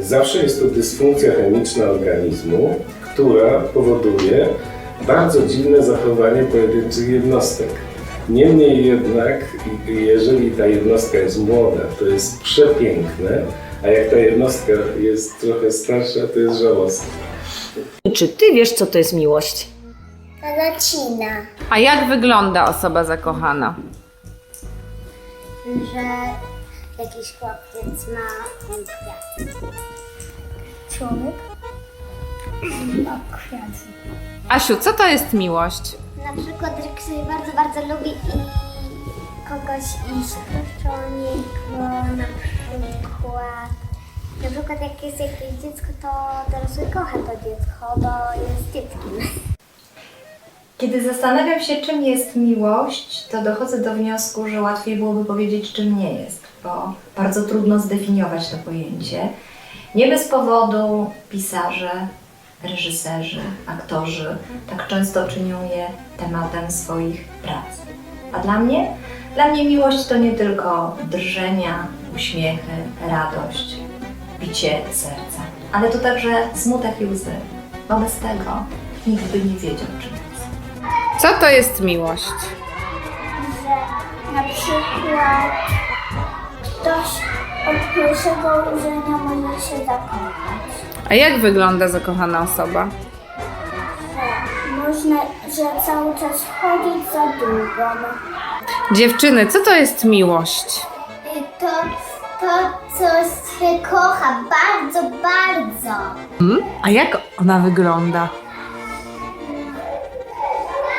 Zawsze jest to dysfunkcja chemiczna organizmu, która powoduje bardzo dziwne zachowanie pojedynczych jednostek. Niemniej jednak, jeżeli ta jednostka jest młoda, to jest przepiękne, a jak ta jednostka jest trochę starsza, to jest żałosne. Czy ty wiesz, co to jest miłość? A jak wygląda osoba zakochana? że jakiś chłopiec ma kwiat. Człowiek? Ma kwiaty. Asiu, co to jest miłość? Na przykład, że ktoś bardzo, bardzo lubi i kogoś iść kościołnik, bo na przykład na przykład jak jest jakieś dziecko, to dorosły kocha to dziecko, bo jest dzieckiem. Kiedy zastanawiam się, czym jest miłość, to dochodzę do wniosku, że łatwiej byłoby powiedzieć, czym nie jest, bo bardzo trudno zdefiniować to pojęcie. Nie bez powodu pisarze, reżyserzy, aktorzy tak często czynią je tematem swoich prac. A dla mnie? Dla mnie miłość to nie tylko drżenia, uśmiechy, radość, bicie serca, ale to także smutek i łzy, bo bez tego nikt by nie wiedział, czym. Co to jest miłość? że na przykład ktoś od pierwszego ujrzenia może się zakochać. A jak wygląda zakochana osoba? Że można, że cały czas chodzić za długo. Dziewczyny, co to jest miłość? To, to coś się kocha bardzo, bardzo. Hmm? A jak ona wygląda?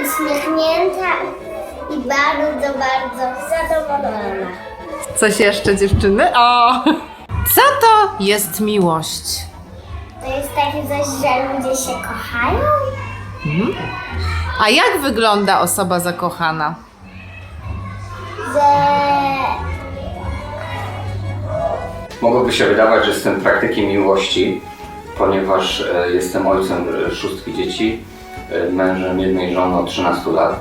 Uśmiechnięta i bardzo, bardzo zadowolona. Coś jeszcze, dziewczyny? O! Co to jest miłość? To jest takie coś, że ludzie się kochają? A jak wygląda osoba zakochana? Że Mogłoby się wydawać, że jestem praktykiem miłości, ponieważ e, jestem ojcem e, szóstki dzieci, mężem jednej żony od 13 lat.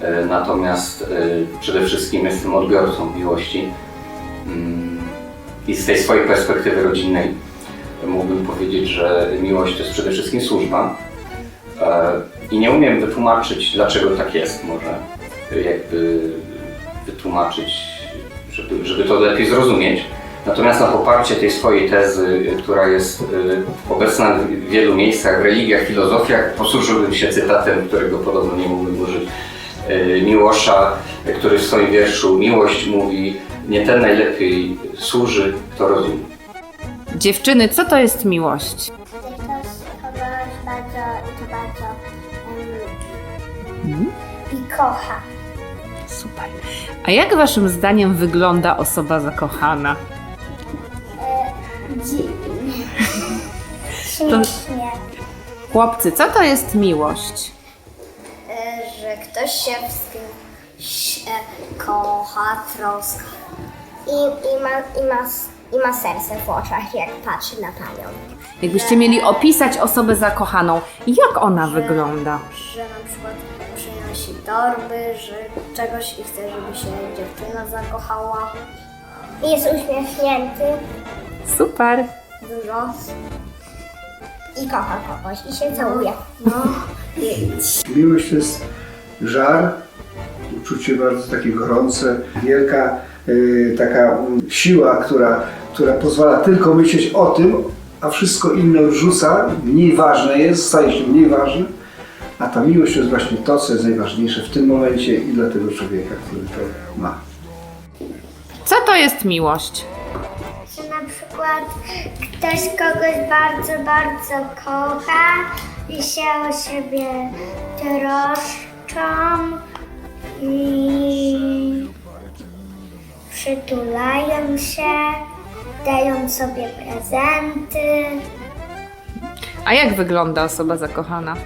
E, Natomiast e, przede wszystkim jestem odbiorcą miłości. Mm, I z tej swojej perspektywy rodzinnej mógłbym powiedzieć, że miłość to jest przede wszystkim służba. E, I nie umiem wytłumaczyć, dlaczego tak jest. Może e, jakby wytłumaczyć, żeby, żeby to lepiej zrozumieć. Natomiast na poparcie tej swojej tezy, y, która jest y, obecna w wielu miejscach, w religiach, filozofiach, posłużyłbym się cytatem, którego podobno nie mógłbym użyć, y, Miłosza, który w swoim wierszu Miłość mówi, nie ten najlepiej służy, kto rozumie. Dziewczyny, co to jest miłość? że ktoś kogoś bardzo, i to bardzo em, i kocha. Super. A jak waszym zdaniem wygląda osoba zakochana? Śmiesznie. Chłopcy, co to jest miłość? że ktoś się w kimś e, kocha, troska. I, i, ma, i, ma, I ma serce w oczach, jak patrzy na panią. Jakbyście mieli opisać osobę zakochaną, jak ona wygląda? Że na przykład przynosi torby, że czegoś i chce, żeby się dziewczyna zakochała. I jest uśmiechnięty Super. dużo. I kocha kogoś i się całuje. No. Miłość to jest żar, uczucie bardzo takie gorące, wielka y, taka mm, siła, która, która pozwala tylko myśleć o tym, a wszystko inne odrzuca, mniej ważne jest, staje się mniej ważne. A ta miłość to jest właśnie to, co jest najważniejsze w tym momencie i dla tego człowieka, który to ma. Co to jest miłość? Przykład ktoś kogoś bardzo, bardzo kocha i się o siebie troszczą i przytulają się, dają sobie prezenty, A jak wygląda osoba zakochana?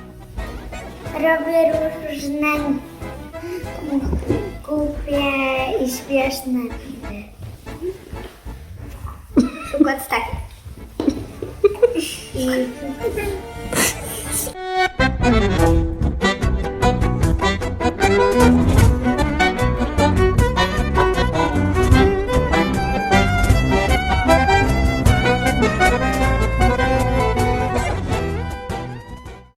robię różne głupie i śmieszne miny. Na przykład takie. I